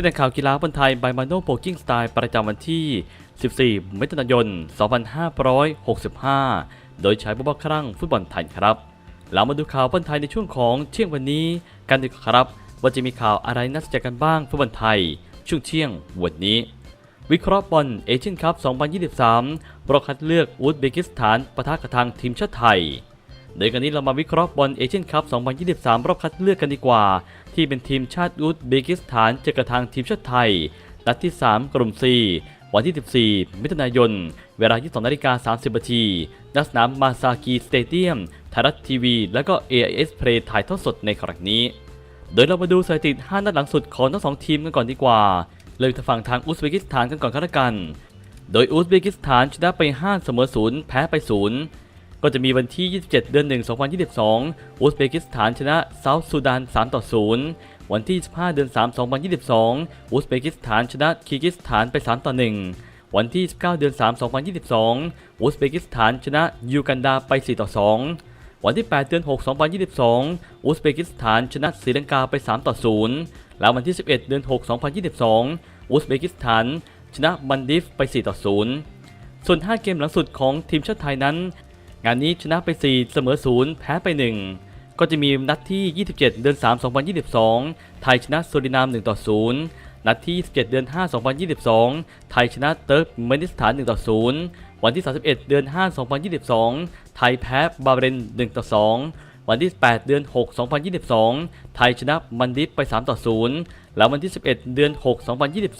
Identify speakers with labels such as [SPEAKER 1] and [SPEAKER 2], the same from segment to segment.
[SPEAKER 1] ที่ในข่าวกีฬาบอลไทย by Mano Poking Style ประจำวันที่ 14 มิถุนายน 2565 โดยใช้บุบครั่งฟุตบอลไทยครับ เรามาดูข่าวบอลไทยในช่วงของเที่ยงวันนี้กันดีกว่าครับ ว่าจะมีข่าวอะไรน่าสนใจกันบ้างฟุตบอลไทย ช่วงเที่ยงวันนี้ วิเคราะห์บอลเอเชียนคัพ 2023รอบคัดเลือกอุซเบกิสถานปะทะกับทางทีมชาติไทยโดยกันนี้เรามาวิเคราะห์บอลเอเชียนคัพ 2023 รอบคัดเลือกกันดีกว่า ที่เป็นทีมชาติอุซเบกิสถานเจอกับทางทีมชาติไทย นัดที่ 3 กลุ่ม4วันที่ 14 มิถุนายน เวลา 22นาฬิกา30นาทีณสนามมาซากิสเตเดียมไทยรัฐทีวี และก็ AIS Play ถ่ายทอดสดในครั้งนี้ โดยเรามาดูสถิติ 5 นัดหลังสุดของทั้งสองทีมกันก่อนดีกว่าเริ่มจากฝั่งทางอุซเบกิสถานกันก่อนก็แล้วกัน โดยอุซเบกิสถานชนะไป 5 เสมอ 0 แพ้ไป 0 ก็จะมีวันที่ 27 เดือน 1 2022 อุซเบกิสถานชนะเซาท์ซูดาน 3 ต่อ 0 วันที่ 25 เดือน 3 2022 อุซเบกิสถานชนะคีกิสถานไป 3 ต่อ 1 วันที่ 19 เดือน 3 2022 อุซเบกิสถานชนะยูกันดาไป 4 ต่อ 2 วันที่ 8 เดือน 6 2022 อุซเบกิสถานชนะศรีลังกาไป 3 ต่อ 0 แล้ววันที่ 11 เดือน 6 2022 อุซเบกิสถานชนะบันดิฟไป 4 ต่อ 0 ส่วน 5 เกมหลังสุดของทีมชาติไทยนั้น งานนี้ชนะไป 4 เสมอ 0 แพ้ไป 1 ก็จะมีนัดที่ 27 เดือน 3 2022 ไทยชนะสุรินาม1ต่อ0 นัดที่ 27 เดือน 5 2022 ไทยชนะเติร์กเมนิสถาน1ต่อ0 วันที่ 31 เดือน 5 2022 ไทยแพ้บาเรน1ต่อ2 วันที่ 8 เดือน 6 2022 ไทยชนะมันดิฟไป3ต่อ0 แล้ววันที่ 11 เดือน 6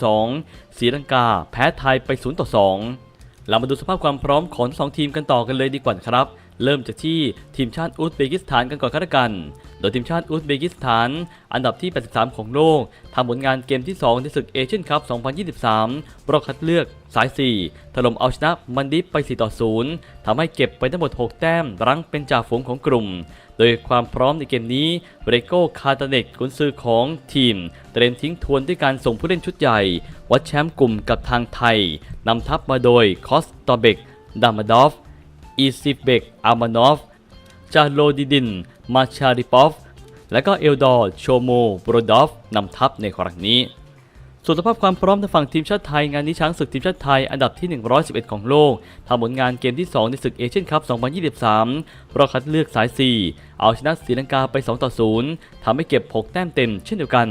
[SPEAKER 1] 2022ศรีลังกาแพ้ไทยไป0ต่อ2 เรามาดูสภาพความพร้อมของสองทีมกันต่อกันเลยดีกว่าครับ เริ่มจากที่ทีมชาติอุซเบกิสถานกันก่อนก็แล้วกัน โดยทีมชาติอุซเบกิสถาน อันดับที่ 83 ของโลกทำผลงานเกมที่ 2 ในศึกเอเชียนคัพ 2023 รอบคัดเลือกสาย 4 ถล่มเอาชนะมันดิฟไป 4 ต่อ 0ทำให้เก็บไปทั้งหมด 6 แต้มรั้งเป็นจ่าฝูงของกลุ่ม โดยความพร้อมในเกมนี้เรโกคาตาเนกกุนซือของทีม เตรียมทิ้งทวนด้วยการส่งผู้เล่นชุดใหญ่ วัดแชมป์กลุ่มกับทางไทยนำทัพมาโดยคอสตอเบกดามาดอฟ อีซิเบกอามานอฟ จาโลดิดิน มาชาริปอฟ และก็เอลดอร์โชโมโบรดอฟนำทัพในครั้งนี้ ส่วนสภาพความพร้อมทางฝั่งทีมชาติไทยงานนี้ช้างศึกทีมชาติไทยอันดับที่ 111 ของโลกทำผลงานเกมที่ 2 ในศึกเอเชียนคัพ 2023 รอบคัดเลือกสาย 4 เอาชนะศรีลังกาไป 2 ต่อ 0 ทำให้เก็บ 6 แต้มเต็มเช่นเดียวกัน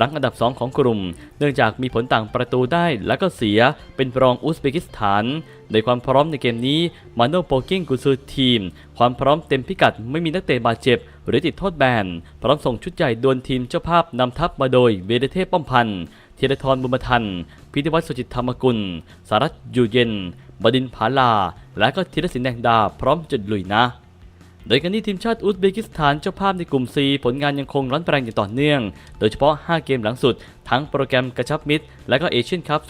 [SPEAKER 1] รั้งอันดับ 2 ของกลุ่ม เนื่องจากมีผลต่างประตูได้และก็เสียเป็นรองอุซเบกิสถานโดยความพร้อมในเกมนี้มาโนโปกิ้งกุซือทีม ความพร้อมเต็มพิกัดไม่มีนักเตะบาดเจ็บ หรือติดโทษแบน พร้อมส่งชุดใหญ่ดวลทีมเจ้าภาพนำทัพมาโดยเวเดเทพป้อมพันธ์ ธีรทรบุญมาทัน พิธิวัฒน์สุจิตธรรมกุล สารัตอยู่เย็น บดินผาลา และก็ธีรศิลป์แดงดาพร้อมจุดลุยนะ โดยกันที่ทีมชาติอุซเบกิสถานเจ้าภาพในกลุ่ม C ผลงานยังคงร้อนแรงอย่างต่อเนื่อง โดยเฉพาะ 5 เกมหลังสุด ทั้งโปรแกรมกระชับมิตร และก็เอเชียนคัพ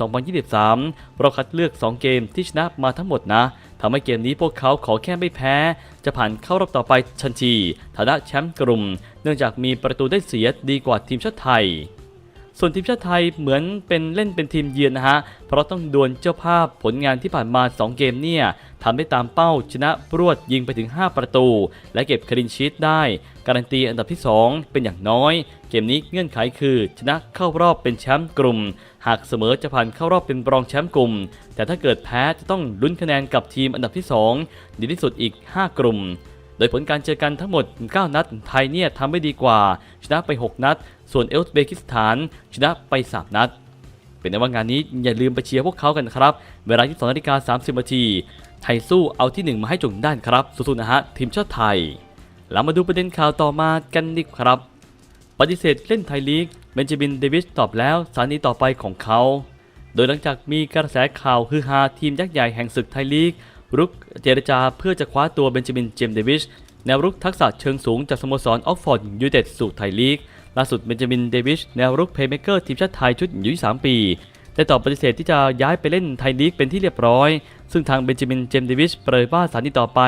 [SPEAKER 1] 2023 เราคัดเลือก 2 เกมที่ชนะมาทั้งหมดนะทำให้เกมนี้พวกเขาขอแค่ไม่แพ้ จะผ่านเข้ารอบต่อไปทันทีฐานะแชมป์กลุ่ม เนื่องจากมีประตูได้เสียดีกว่าทีมชาติไทย ส่วนทีมชาติไทยเหมือนเป็นเล่นเป็นทีมเยือนนะฮะ เพราะต้องดวลเจ้าภาพผลงานที่ผ่านมา 2 เกมเนี่ยทำได้ตามเป้าชนะรวดยิงไปถึง 5 ประตู และเก็บคลินชีตได้ การันตีอันดับที่ 2 เป็นอย่างน้อย เกมนี้เงื่อนไขคือ ชนะเข้ารอบเป็นแชมป์กลุ่ม หากเสมอจะผ่านเข้ารอบเป็นรองแชมป์กลุ่ม แต่ถ้าเกิดแพ้จะต้องลุ้นคะแนนกับทีมอันดับที่ 2 ดีที่สุดอีก 5 กลุ่ม ดยผลการเจอกันทั้งหมด 9 นัด ไทยเนี่ยทำได้ดีกว่า ชนะไป 6 นัด ส่วนเอลซเบกิสถาน ชนะไป 3 นัด เป็นในว่างานนี้อย่าลืมไปเชียร์พวกเขากันครับ เวลา 22นาฬิกา30นาทีไทยสู้เอาที่ 1 มาให้จงด้านครับ สู้ๆนะฮะทีมชาติไทย แล้วมาดูประเด็นข่าวต่อมากันดีครับ ปฏิเสธเล่นไทยลีกเบนจามินเดวิสตอบแล้วสถานีต่อไปของเขา โดยหลังจากมีกระแสข่าวฮือฮาทีมยักษ์ใหญ่แห่งศึกไทยลีก รุกเจรจาเพื่อจะคว้าตัวเบนจามินเจมเดวิสแนวรุกทักษะเชิงสูงจากสโมสรออกฟอร์ดยูไนเต็ดสู่ไทยลีก ล่าสุดเบนจามินเดวิสแนวรุกเพย์เมเกอร์ทีมชาติไทยชุดอายุ23ปีได้ตอบปฏิเสธที่จะย้ายไปเล่นไทยลีกเป็นที่เรียบร้อย ซึ่งทางเบนจามินเจมเดวิสเผยว่าสถานีต่อไป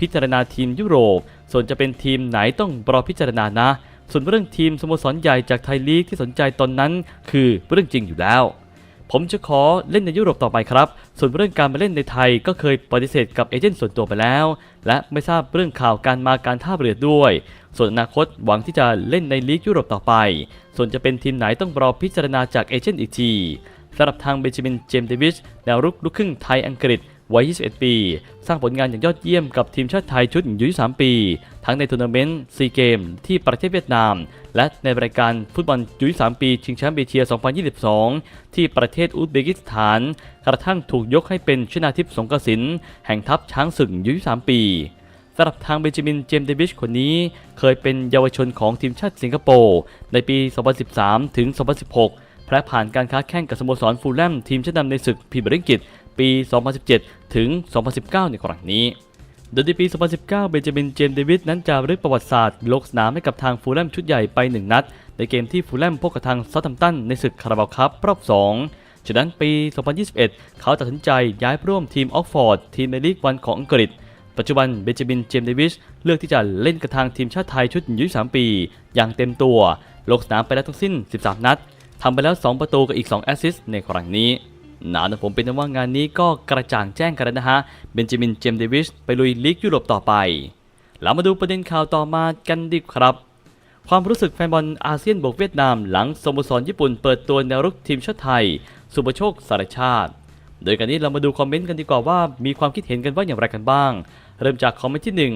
[SPEAKER 1] พิจารณาทีมยุโรป ส่วนจะเป็นทีมไหนต้องรอพิจารณานะ ส่วนเรื่องทีมสโมสรใหญ่จากไทยลีกที่สนใจตอนนั้น คือเรื่องจริงอยู่แล้ว ผมจะขอเล่นในยุโรปต่อไปครับ ส่วนเรื่องการมาเล่นในไทยก็เคยปฏิเสธกับเอเจนต์ส่วนตัวไปแล้ว และไม่ทราบเรื่องข่าวการมาการท่าเรือด้วย ส่วนอนาคตหวังที่จะเล่นในลีกยุโรปต่อไป ส่วนจะเป็นทีมไหนต้องรอพิจารณาจากเอเจนต์อีกทีสำหรับทางเบนจามินเจมส์เดวิสแนวรุกลูกครึ่งไทยอังกฤษ วัย 21 ปี สร้างผลงานอย่างยอดเยี่ยมกับทีมชาติไทยชุดอายุ23ปี ทั้งในทัวร์นาเมนต์ซีเกมที่ประเทศเวียดนาม และในรายการฟุตบอลอายุ23ปี ชิงแชมป์เอเชีย 2022 ที่ประเทศอุซเบกิสถาน กระทั่งถูกยกให้เป็นชนาทิพย์สงกสินแห่งทัพช้างศึกอายุ23ปีสำหรับทางเบนจามินเจมส์เดวิชคนนี้ เคยเป็นเยาวชนของทีมชาติสิงคโปร์ในปี 2013 ถึง 2016และผ่านการค้าแข่งกับสโมสรฟูลแลมทีมชั้นนำในศึกพรีเมียร์ลีก ปี 2017 ถึง 2019 ในครั้งนี้ โดยในปี 2019 เบนจามิน เจมส์เดวิดนั้นจะรึกประวัติศาสตร์ลงสนามให้กับทางฟูลแลมชุดใหญ่ไป 1 นัด ในเกมที่ฟูลแลมพบกับทางซาทัมตันในศึกคาราบาวคัพรอบ2จากนั้นปี 2021 เขาตัดสินใจย้ายร่วมทีมออกฟอร์ด ทีมในลีกวันของอังกฤษ ปัจจุบันเบนจามิน เจมส์เดวิสเลือกที่จะเล่นกับทางทีมชาติไทยชุดอายุ3ปี อย่างเต็มตัว ลงสนามไปแล้วทั้งสิ้น 13 นัด ทำไปแล้ว 2 ประตูกับอีก 2 แอสซิสต์ในครั้งนี้ นานะผมเป็นว่างานนี้ก็กระจ่างแจ้งกันแล้วนะฮะ เบนจามิน เจมส์เดวิส ไปลุยลีกยุโรปต่อไป แล้วมาดูประเด็นข่าวต่อมากันดีครับ ความรู้สึกแฟนบอลอาเซียนบวกเวียดนามหลังสโมสรญี่ปุ่นเปิดตัวแนวรุกทีมชาติไทย สุประโชคสารชาติ โดยกันนี้เรามาดูคอมเมนต์กันดีกว่าว่ามีความคิดเห็นกันว่าอย่างไรกันบ้าง เริ่มจากคอมเมนต์ที่หนึ่ง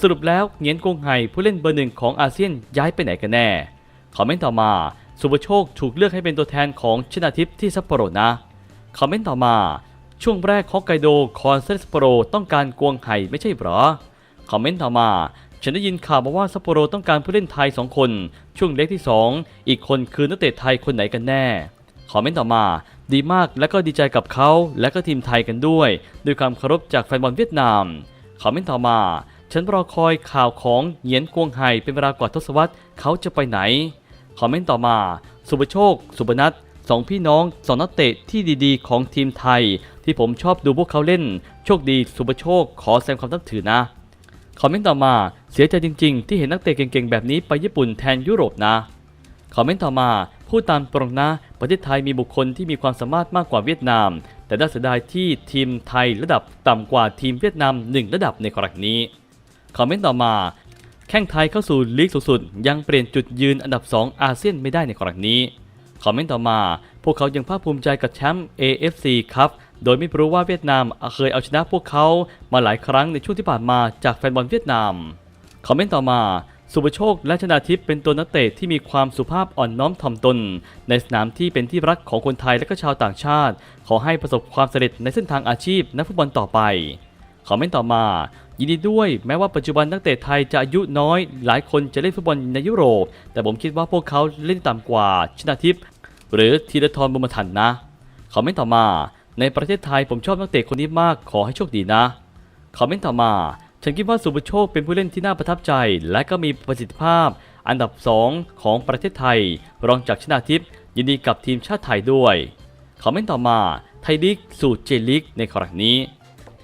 [SPEAKER 1] สรุปแล้วเงียนกงไห่ผู้เล่นเบอร์หนึ่งของอาเซียนย้ายไปไหนกันแน่ คอมเมนต์ต่อมา สุประโชคถูกเลือกให้เป็นตัวแทนของชนาทิพย์ที่ซัปโปโรนะ คอมเมนต์ต่อมา ช่วงแรกฮอกไกโดคอนเซซัปโปโรต้องการกวงไห่ไม่ใช่หรอ คอมเมนต์ต่อมาฉันได้ยินข่าวมาว่าซัปโปโรต้องการผู้เล่นไทย 2 คน ช่วงเล็กที่ 2 อีกคนคือนักเตะไทยคนไหนกันแน่ คอมเมนต์ต่อมา ดีมากและก็ดีใจกับเขาและก็ทีมไทยกันด้วย ด้วยความเคารพจากแฟนบอลเวียดนาม คอมเมนต์ต่อมา ฉันรอคอยข่าวของเหยียนกวงไห่เป็นเวลากว่าทศวรรษเขาจะไปไหน คอมเมนต์ต่อมา สุประโชค สุบนัท สองพี่น้องสองนักเตะที่ดีๆ ของทีมไทย ที่ผมชอบดูพวกเขาเล่น โชคดีสุประโชคขอแสดงความนับถือนะ คอมเมนต์ต่อมาเสียใจจริง ๆ ที่เห็นนักเตะเก่งๆ แบบนี้ไปญี่ปุ่นแทนยุโรปนะคอมเมนต์ต่อมาพูดตามตรงนะ ประเทศไทยมีบุคคลที่มีความสามารถมากกว่าเวียดนาม แต่น่าเสียดายที่ทีมไทยระดับต่ำกว่าทีมเวียดนามหนึ่งระดับในครั้งนี้คอมเมนต์ต่อมาแข้งไทยเข้าสู่ลีกสูงสุดยังเปลี่ยนจุดยืนอันดับ 2 อาเซียนไม่ได้ในครั้งนี้ คอมเมนต์ต่อมา พวกเขายังภาคภูมิใจกับแชมป์ AFC ครับโดยไม่รู้ว่าเวียดนามเคยเอาชนะพวกเขามาหลายครั้งในช่วงที่ผ่านมาจากแฟนบอลเวียดนาม คอมเมนต์ต่อมา สุประโชคและชนาทิพย์เป็นตัวนักเตะที่มีความสุภาพอ่อนน้อมถ่อมตน ในสนามที่เป็นที่รักของคนไทยและก็ชาวต่างชาติ ขอให้ประสบความสำเร็จในเส้นทางอาชีพนักฟุตบอลต่อไป คอมเมนต์ต่อมา ยินดีด้วย แม้ว่าปัจจุบันนักเตะไทยจะอายุน้อย หลายคนจะเล่นฟุตบอลในยุโรป แต่ผมคิดว่าพวกเขาเล่นต่ำกว่า ชนาทิพย์ หรือธีรทรบุญมาทันนะคอมเมนต์ต่อมาในประเทศไทยผมชอบนักเตะคนนี้มากขอให้โชคดีนะคอมเมนต์ต่อมา ฉันคิดว่าสุภโชคเป็นผู้เล่นที่น่าประทับใจ และก็มีประสิทธิภาพ อันดับ 2 ของประเทศไทย รองจากชนาทิพย์ยินดีกับทีมชาติไทยด้วยคอมเมนต์ต่อมาไทยลีกสู่เจลีกในครั้งนี้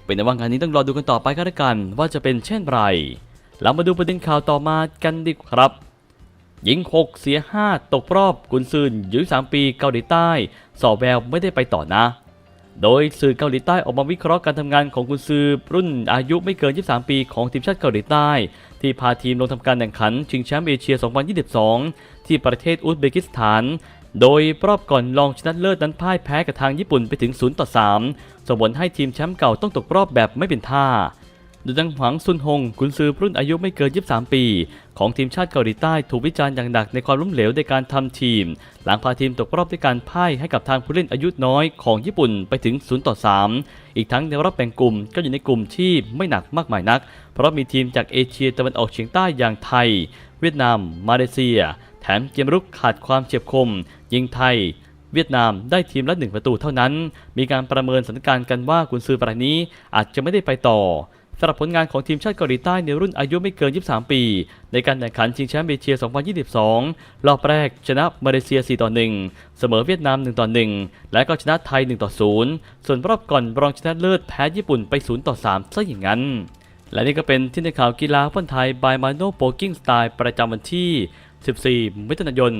[SPEAKER 1] เป็นในว่างานนี้ต้องรอดูกันต่อไปก็แล้วกัน ว่าจะเป็นเช่นไรเรามาดูประเด็นข่าวต่อมากันดีครับ ยิง 6 เสีย 5 ตกรอบกุนซืนอายุ3ปีเกาหลีใต้ สอบแววไม่ได้ไปต่อนะ โดยสื่อเกาหลีใต้ออกมาวิเคราะห์การทำงานของกุนซือรุ่นอายุไม่เกิน 23 ปีของทีมชาติเกาหลีใต้ ที่พาทีมลงทำการแข่งขันชิงแชมป์เอเชีย 2022 ที่ประเทศอุซเบกิสถาน โดยรอบก่อนรองชนะเลิศนั้นพ่ายแพ้กับทางญี่ปุ่นไปถึง 0 ต่อ 3 ส่งผลให้ทีมแชมป์เก่าต้องตกรอบแบบไม่เป็นท่า ดยดังหวังซุนฮงกุนซือรุ่นอายุไม่เกิน 23 ปี ของทีมชาติเกาหลีใต้ถูกวิจารณ์อย่างหนักในความล้มเหลวในการทำทีม หลังพาทีมตกรอบด้วยการพ่ายให้กับทางผู้เล่นอายุน้อยของญี่ปุ่นไปถึง 0 ต่อ 3 อีกทั้งในรอบแบ่งกลุ่มก็อยู่ในกลุ่มที่ไม่หนักมากมายนัก เพราะมีทีมจากเอเชียตะวันออกเฉียงใต้อย่างไทย เวียดนาม มาเลเซีย แถมเกมรุกขาดความเฉียบคม ยิงไทยเวียดนามได้ทีมละหนึ่งประตูเท่านั้น มีการประเมินสถานการณ์กันว่ากุนซือรายนี้อาจจะไม่ได้ไปต่อ สำหรับผลงานของทีมชาติเกาหลีใต้ในรุ่นอายุไม่เกิน 23 ปี ในการแข่งขันชิงแชมป์เอเชีย 2022 รอบแรกชนะมาเลเซีย 4 ต่อ 1 เสมอเวียดนาม 1 ต่อ 1 และก็ชนะไทย 1 ต่อ 0 ส่วนรอบก่อนรองชนะเลิศแพ้ญี่ปุ่นไป 0 ต่อ 3 ซะอย่างนั้น และนี่ก็เป็นที่ในข่าวกีฬาฟุตบอลไทย by Mano p o k i n g Style ประจำวันที่ 14 มิถุนายน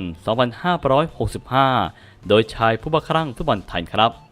[SPEAKER 1] 2565 โดยชายผู้บ้าคลั่งฟุตบอลไทยครับ